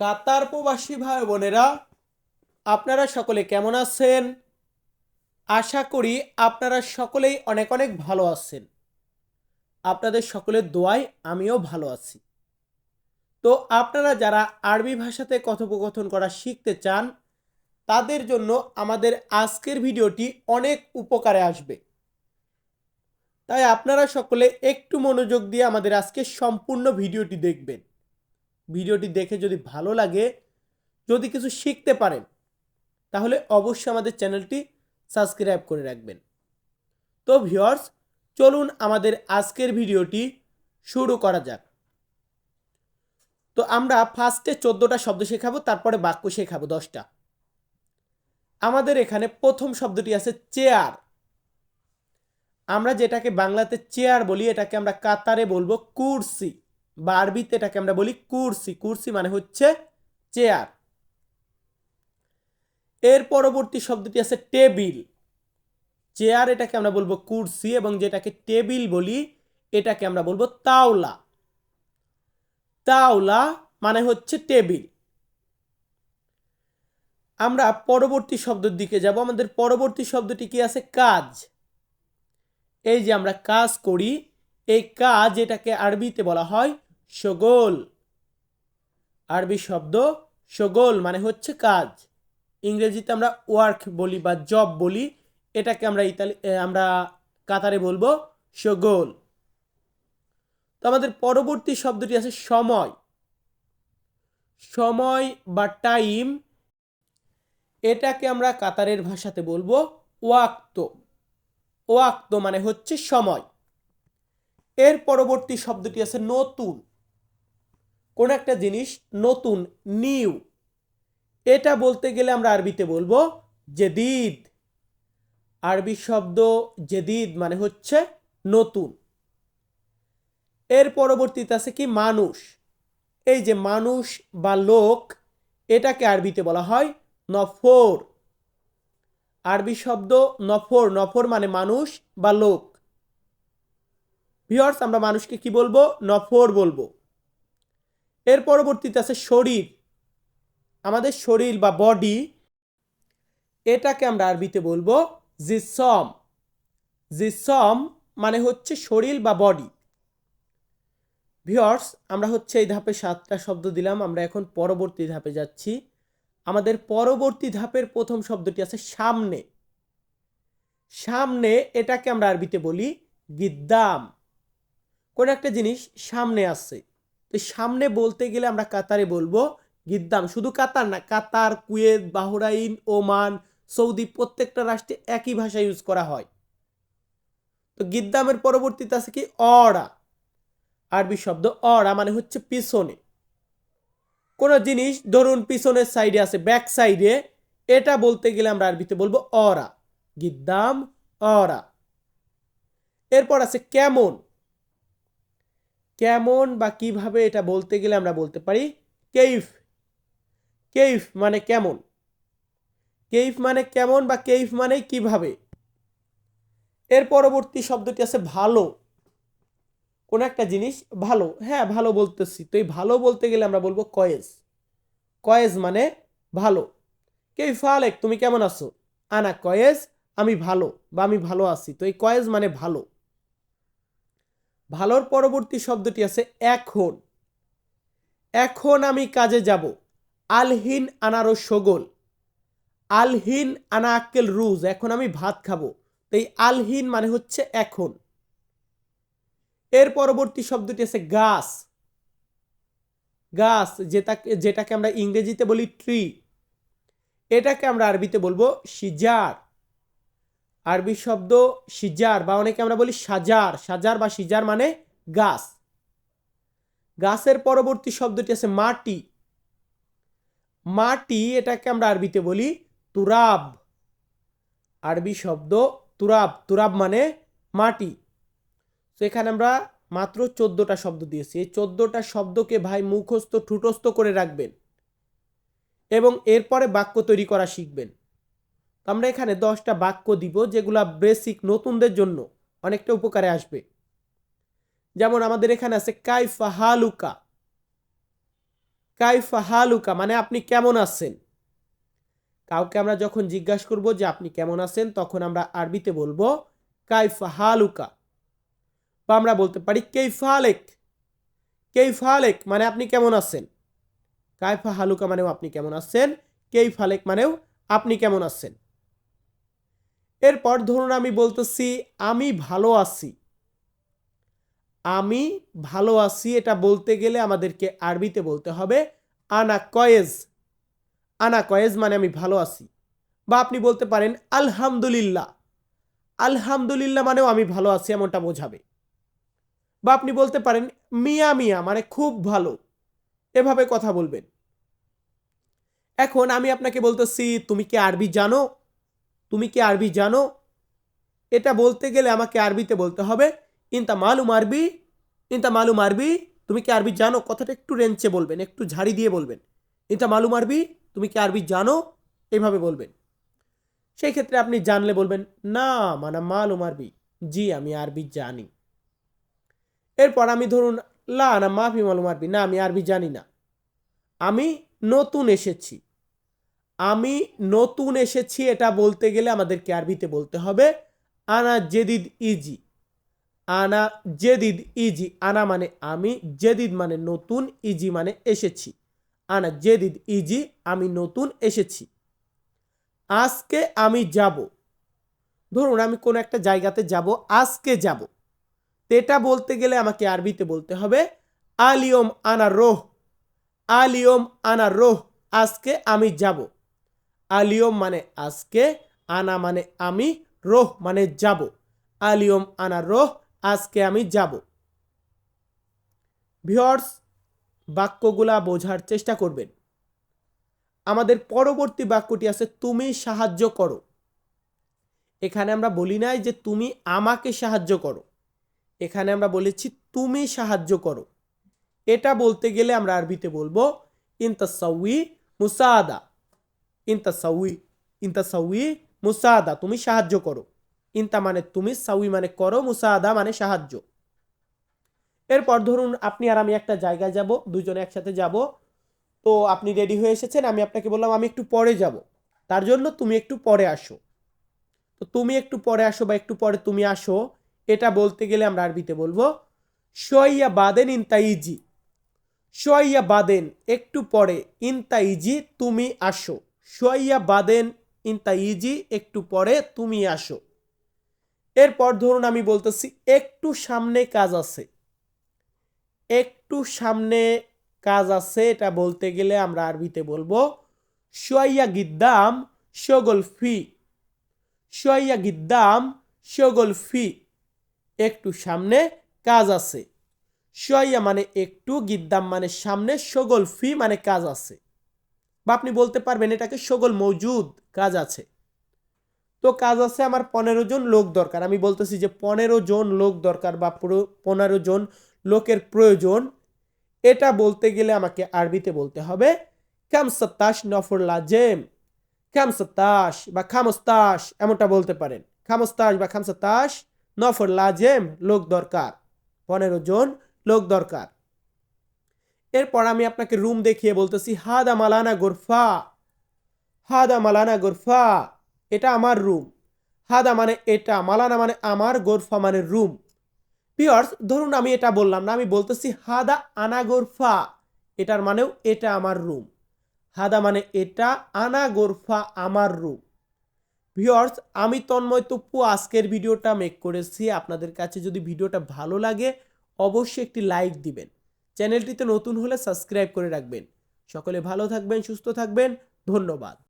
কাতার প্রবাসী ভাই বোনেরা, আপনারা সকলে কেমন আছেন? আশা করি আপনারা সকলেই অনেক অনেক ভালো আছেন। আপনাদের সকলের দোয়ায় আমিও ভালো আছি। তো আপনারা যারা আরবি ভাষাতে কথোপকথন করা শিখতে চান, তাদের জন্য আমাদের আজকের ভিডিওটি অনেক উপকারে আসবে। তাই আপনারা সকলে একটু মনোযোগ দিয়ে আমাদের আজকের সম্পূর্ণ ভিডিওটি দেখবেন। ভিডিওটি দেখে যদি ভালো লাগে, যদি কিছু শিখতে পারেন, তাহলে অবশ্যই আমাদের চ্যানেলটি সাবস্ক্রাইব করে রাখবেন। তো ভিউয়ার্স, চলুন আমাদের আজকের ভিডিওটি শুরু করা যাক। তো আমরা ফার্স্টে চোদ্দোটা শব্দ শেখাবো, তারপরে বাক্য শেখাবো, দশটা। আমাদের এখানে প্রথম শব্দটি আছে চেয়ার। আমরা যেটাকে বাংলাতে চেয়ার বলি, এটাকে আমরা কাতারে বলব কুরসি। বা আরবিতে এটাকে আমরা বলি কুরসি। কুরসি মানে হচ্ছে চেয়ার। এর পরবর্তী শব্দটি আছে টেবিল। চেয়ার এটাকে আমরা বলব কুরসি এবং যেটাকে টেবিল বলি, এটাকে আমরা বলব তাওলা। তাওলা মানে হচ্ছে টেবিল। আমরা পরবর্তী শব্দের দিকে যাব। আমাদের পরবর্তী শব্দটি কি আছে? কাজ। এই যে আমরা কাজ করি, এই কাজ এটাকে আরবিতে বলা হয় সগোল। আরবি শব্দ সগোল মানে হচ্ছে কাজ। ইংরেজিতে আমরা ওয়ার্ক বলি বা জব বলি, এটাকে আমরা ইতালি আমরা কাতারে বলব সগোল। তো আমাদের পরবর্তী শব্দটি আছে সময়। সময় বা টাইম, এটাকে আমরা কাতারের ভাষাতে বলব ওয়াক্ত। ওয়াক্ত মানে হচ্ছে সময়। এর পরবর্তী শব্দটি আছে নতুন। কোন একটা জিনিস নতুন, নিউ, এটা বলতে গেলে আমরা আরবিতে বলব জেদিদ। আরবি শব্দ জেদিদ মানে হচ্ছে নতুন। এর পরবর্তীতে আছে কি? মানুষ। এই যে মানুষ বা লোক, এটাকে আরবিতে বলা হয় নফর। আরবি শব্দ নফর নফর মানে মানুষ বা লোক। ভিওর্স আমরা মানুষকে কি বলব? নফর বলব। এর পরবর্তীতে আছে শরীর। আমাদের শরীর বা বডি এটাকে আমরা আরবিতে বলব জিসম। জিসম মানে হচ্ছে শরীর বা বডি ভিওর্স আমরা হচ্ছে এই ধাপে সাতটা শব্দ দিলাম, আমরা এখন পরবর্তী ধাপে যাচ্ছি। আমাদের পরবর্তী ধাপের প্রথম শব্দটি আছে সামনে। সামনে এটাকে আমরা আরবিতে বলি গিদ্দাম। কোন একটা জিনিস সামনে আছে। তো সামনে বলতে গেলে আমরা কাতারে বলব গিদ্দাম। শুধু কাতার না, Qatar, Kuwait, Bahrain, Oman, Saudi প্রত্যেকটা রাষ্ট্রে একই ভাষা ইউজ করা হয়। তো গিদ্দামের পরবর্তীতে আছে কি? অড়া আরবি শব্দ অড়া মানে হচ্ছে পিছনে। কোনো জিনিস, ধরুন পিছনের সাইডে আছে ব্যাক সাইডে এটা বলতে গেলে আমরা আরবিতে বলব অরা। গিদ্দাম, অরা। এরপর আছে কেমন? কেমন বা কীভাবে এটা বলতে গেলে আমরা বলতে পারি কেইফ। কেইফ মানে কেমন? কেইফ মানে কেমন বা কেইফ মানে কীভাবে? এর পরবর্তী শব্দটি আছে ভালো। কোন একটা জিনিস ভালো। হ্যাঁ ভালো বলতেছি। তো এই ভালো বলতে গেলে আমরা বলব কয়েজ। কয়েজ মানে ভালো। কে ফালেক তুমি কেমন আছো? আনা কয়েজ, আমি ভালো বা আমি ভালো আছি। তো এই কয়েজ মানে ভালো। ভালোর পরবর্তী শব্দটি আছে এখন। এখন আমি কাজে যাব। আলহিন আনারো সগোল। আলহিন আনা আক্কেল রুজ। এখন আমি ভাত খাব। তো এই আলহিন মানে হচ্ছে এখন। এর পরবর্তী শব্দটি আছে গাছ। গাছ যেটাকে যেটাকে আমরা ইংরেজিতে বলি ট্রি। এটাকে আমরা আরবিতে বলব সিজার। আরবি শব্দ সিজার বা অনেকে আমরা বলি সাজার। সাজার বা সিজার মানে গাছ। গাছের পরবর্তী শব্দটি আছে মাটি। মাটি এটাকে আমরা আরবিতে বলি তুরাব। আরবি শব্দ তুরাব। তুরাব মানে মাটি। তো এখানে আমরা মাত্র চোদ্দোটা শব্দ দিয়েছি। এই চোদ্দোটা শব্দকে ভাই মুখস্থ, ঠুটস্থ করে রাখবেন এবং এরপরে বাক্য তৈরি করা শিখবেন। তো আমরা এখানে দশটা বাক্য দিব যেগুলা বেসিক নতুনদের জন্য অনেকটা উপকারে আসবে। যেমন আমাদের এখানে আছে, কাইফা হালুকা। কাইফা হালুকা মানে আপনি কেমন আছেন? কাউকে আমরা যখন জিজ্ঞাসা করব যে আপনি কেমন আছেন, তখন আমরা আরবিতে বলব, কাইফা হালুকা। বা আমরা বলতে পারি কেইফালেক কেইফালেক মানে আপনি কেমন আছেন? কাইফা হালুকা মানেও আপনি কেমন আছেন। কেইফালেক মানেও আপনি কেমন আছেন। এরপর ধরুন আমি বলতেছি, আমি ভালো আছি। আমি ভালো আছি এটা বলতে গেলে আমাদেরকে আরবিতে বলতে হবে, আনা কয়েজ। আনা কয়েজ মানে আমি ভালো আছি। বা আপনি বলতে পারেন, আলহামদুলিল্লাহ। আলহামদুলিল্লাহ মানেও আমি ভালো আছি এমনটা বোঝাবে। বা আপনি বলতে পারেন, মিয়া মিয়া মানে খুব ভালো। এভাবে কথা বলবেন। এখন আমি আপনাকে বলতেছি, তুমি কি আরবি জানো? তুমি কি আরবি জানো? এটা বলতে গেলে আমাকে আরবিতে বলতে হবে। ইনতা মালুম আরবি, ইনতা মালুম আরবি, তুমি কি আরবি জানো? কথাটা একটু রেঞ্চে বলবেন, একটু ঝাড়ি দিয়ে বলবেন। ইনতা মালুম আরবি, তুমি কি আরবি জানো? এইভাবে বলবেন। সেই ক্ষেত্রে আপনি জানলে বলবেন, না মানে মালুম আরবি। জি, আমি আরবি জানি। এরপর আমি ধরুন, লা, না মাফি মালুম আরবি। না, আমি আরবি জানি না। আমি নতুন এসেছি। আমি নতুন এসেছি, এটা বলতে গেলে আমাদেরকে আরবিতে বলতে হবে, আনা জেদিদ ইজি। আনা জেদিদ ইজি, আনা মানে আমি, জেদিদ মানে নতুন, ইজি মানে এসেছি। আনা জেদিদ ইজি, আমি নতুন এসেছি। আজকে আমি যাব। ধরুন আমি কোনো একটা জায়গাতে যাব, আজকে যাব। এটা বলতে গেলে আমাকে আরবিতে বলতে হবে, আলিয়ম আনা রোহ, আলিয়ম আনা রোহ, আজকে আমি যাব। আলিয়ম মানে আজকে, আনা মানে আমি, রোহ মানে যাব। আলিয়ম, আনা, রোহ, আজকে আমি যাব। ভিওর্স বাক্যগুলা বোঝার চেষ্টা করবেন। আমাদের পরবর্তী বাক্যটি আছে, তুমি সাহায্য করো। এখানে আমরা বলি নাই যে, তুমি আমাকে সাহায্য করো। এখানে আমরা বলেছি, তুমি সাহায্য করো। এটা বলতে গেলে আমরা আরবিতে বলব ইনতাসাউই মুসাদা। ইনতাসাউই ইনতাসাউই মুসাদা, তুমি সাহায্য করো। ইনতা মানে তুমি, সাউই মানে করো, মুসাদা মানে সাহায্য। এরপর ধরুন আপনি আর আমি একটা জায়গায় যাব দুজনে একসাথে যাব, তো আপনি রেডি হয়ে এসেছেন, আমি আপনাকে বললাম আমি একটু পরে যাব। তার জন্য তুমি একটু পরে আসো। তো তুমি একটু পরে আসো বা একটু পরে তুমি আসো, এটা বলতে গেলে আমরা আরবিতে বলব সোয়াইয়া বাদেন ইনতা ইজি। সোয়াইয়া বাদেন, একটু পরে, ইনতা ইজি, তুমি আসো। সোয়াইয়া বাদেন ইনতা ইজি একটু পরে তুমি আসো। এরপর ধরুন আমি বলতেছি, একটু সামনে কাজ আছে। একটু সামনে কাজ আছে, এটা বলতে গেলে আমরা আরবিতে বলব সোয়াইয়া গিদ্দাম, শগল ফি। সোয়াইয়া গিদ্দাম, শগল ফি। একটু সামনে কাজ আছে। সোয়াইয়া মানে একটু, গিদ্দাম মানে সামনে সগল ফি মানে কাজ আছে। বা আপনি বলতে পারবেন এটাকে সগল মজুদ কাজ আছে। তো কাজ আছে আমার পনেরো জন লোক দরকার। আমি বলতেছি যে পনেরো জন লোক দরকার বা পনেরো জন লোকের প্রয়োজন। এটা বলতে গেলে আমাকে আরবিতে বলতে হবে খামসত্তাস নফর লাজেম। খামসত্তাস বা খামস্তাস এমনটা বলতে পারেন। খামস্তাস বা খামসত্তাস নফর লাজেম, লোক দরকার। পনেরো জন লোক দরকার। এরপর আমি আপনাকে রুম দেখিয়ে বলতেছি, হাদা মালানা গোরফা, হাদা মালানা গোরফা, এটা আমার রুম হাদা মানে এটা, মালানা মানে আমার, গোরফা মানে রুম পিয়ার্স ধরুন আমি এটা বললাম না, আমি বলতেছি, হাদা আনা গোরফা, এটার মানেও এটা আমার রুম হাদা মানে এটা, আনা গোরফা আমার রুম ভিওর্স আমি তন্ময় তপ্পু আজকের ভিডিওটা মেক করেছি। আপনাদের কাছে যদি ভিডিওটা ভালো লাগে, অবশ্যই একটি লাইক দিবেন। চ্যানেলটিতে নতুন হলে সাবস্ক্রাইব করে রাখবেন। সকলে ভালো থাকবেন সুস্থ থাকবেন ধন্যবাদ।